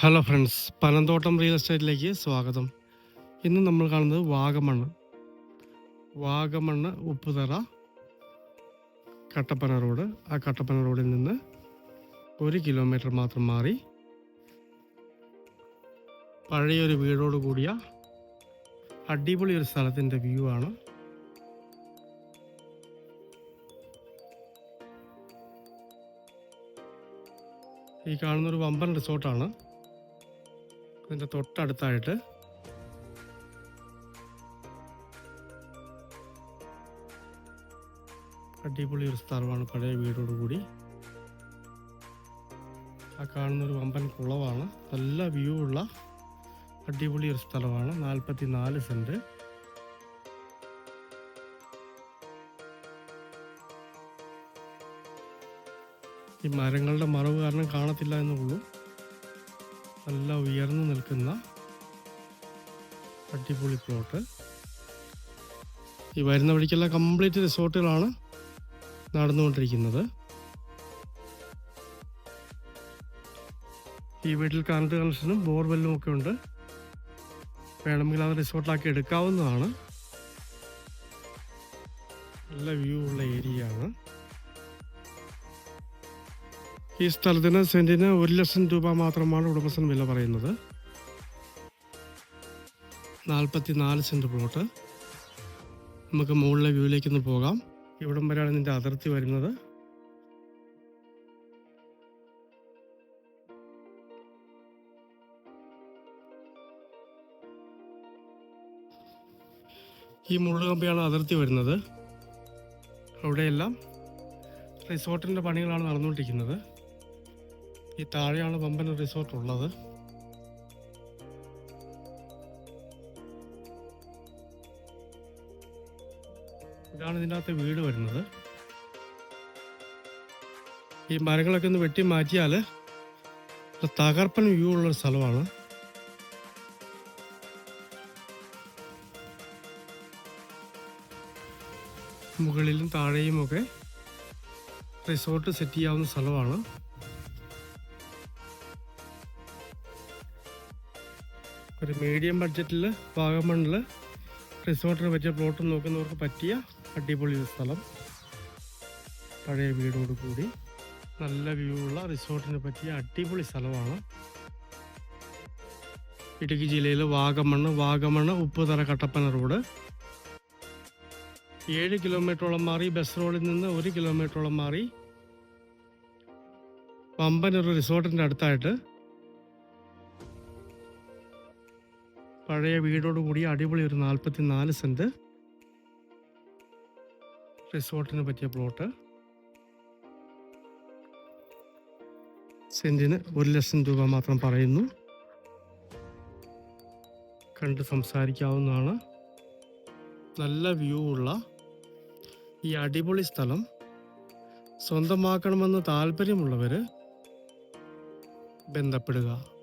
Hello friends Panamthottam real എസ്റ്റേറ്റിലേക്ക് സ്വാഗതം. ഇന്ന് നമ്മൾ കാണുന്നത് വാഗമണ്ണ്. വാഗമണ്ണ് ഉപ്പുതറ കട്ടപ്പന റോഡ്. ആ കട്ടപ്പന റോഡിൽ നിന്ന് ഒരു കിലോമീറ്റർ മാത്രം മാറി പഴയൊരു വീടോട് കൂടിയ അടിപൊളി ഒരു സ്ഥലത്തിന്റെ വ്യൂ ആണ്. ഈ കാണുന്നൊരു വമ്പൻ റിസോർട്ടാണ് അതിന്റെ തൊട്ടടുത്തായിട്ട് അടിപൊളി ഒരു സ്ഥലമാണ് പഴയ വീടോട് കൂടി. ആ കാണുന്ന ഒരു വമ്പൻ കുളവാണ്. നല്ല വ്യൂ ഉള്ള അടിപൊളി ഒരു സ്ഥലമാണ് നാൽപ്പത്തി നാല് സെന്റ് ഈ മരങ്ങളുടെ മറവ് കാരണം കാണത്തില്ല എന്നുള്ളൂ. നല്ല ഉയർന്നു നിൽക്കുന്ന അടിപൊളി പ്ലോട്ട് ഈ വരുന്ന വഴിക്കെല്ലാം കംപ്ലീറ്റ് റിസോർട്ടുകളാണ് നടന്നുകൊണ്ടിരിക്കുന്നത്. ഈ വീട്ടിൽ കറണ്ട് കണക്ഷനും ബോർവെല്ലും ഒക്കെ ഉണ്ട്. വേണമെങ്കിൽ അത് റിസോർട്ടാക്കി എടുക്കാവുന്നതാണ്. നല്ല വ്യൂ ഉള്ള ഏരിയ ആണ്. ഈ സ്ഥലത്തിന് സെന്റിന് ഒരു ലക്ഷം രൂപ മാത്രമാണ് ഉടമസ്ഥൻ വില പറയുന്നത്. നാൽപ്പത്തി നാല് സെന്റ് പ്ലോട്ട്. നമുക്ക് മുകളിലെ വ്യൂവിലേക്ക് ഒന്ന് പോകാം. ഇവിടം വരെയാണ് ഇതിന്റെ അതിർത്തി വരുന്നത്. ഈ മുള്ളുകമ്പിയാണ് അതിർത്തി വരുന്നത്. അവിടെയെല്ലാം റിസോർട്ടിന്റെ പണികളാണ് നടന്നുകൊണ്ടിരിക്കുന്നത്. ഈ താഴെയാണ് വമ്പൻ റിസോർട്ട് ഉള്ളത്. ഇതാണ് ഇതിന്റെ വീട് വരുന്നത്. ഈ മരങ്ങളൊക്കെ ഒന്ന് വെട്ടി മാറ്റിയാൽ തകർപ്പൻ വ്യൂ ഉള്ള ഒരു സ്ഥലമാണ്. മുകളിലും താഴെയുമൊക്കെ റിസോർട്ട് സെറ്റ് ചെയ്യാവുന്ന സ്ഥലമാണ്. ഒരു മീഡിയം ബഡ്ജറ്റിൽ വാഗമണ്ണിൽ റിസോർട്ടിന് പറ്റിയ പ്ലോട്ട് നോക്കുന്നവർക്ക് പറ്റിയ അടിപൊളി സ്ഥലം. പഴയ വീടോട് കൂടി നല്ല വ്യൂ ഉള്ള റിസോർട്ടിന് പറ്റിയ അടിപൊളി സ്ഥലമാണ്. ഇടുക്കി ജില്ലയിൽ വാഗമണ്ണ് വാഗമണ്ണ് ഉപ്പുതറ കട്ടപ്പന റോഡ്. ഏഴ് കിലോമീറ്ററോളം മാറി ബസ് റോഡിൽ നിന്ന് ഒരു കിലോമീറ്ററോളം മാറി പമ്പനൊരു റിസോർട്ടിന്റെ അടുത്തായിട്ട് പഴയ വീടോട് കൂടി അടിപൊളി ഒരു നാൽപ്പത്തി നാല് സെന്റ് റിസോർട്ടിന് പറ്റിയ പ്ലോട്ട്. സെന്റിന് ഒരു ലക്ഷം രൂപ മാത്രം പറയുന്നു. കണ്ട് സംസാരിക്കാവുന്നതാണ്. നല്ല വ്യൂ ഉള്ള ഈ അടിപൊളി സ്ഥലം. സ്വന്തമാക്കണമെന്ന് താല്പര്യമുള്ളവർ ബന്ധപ്പെടുക.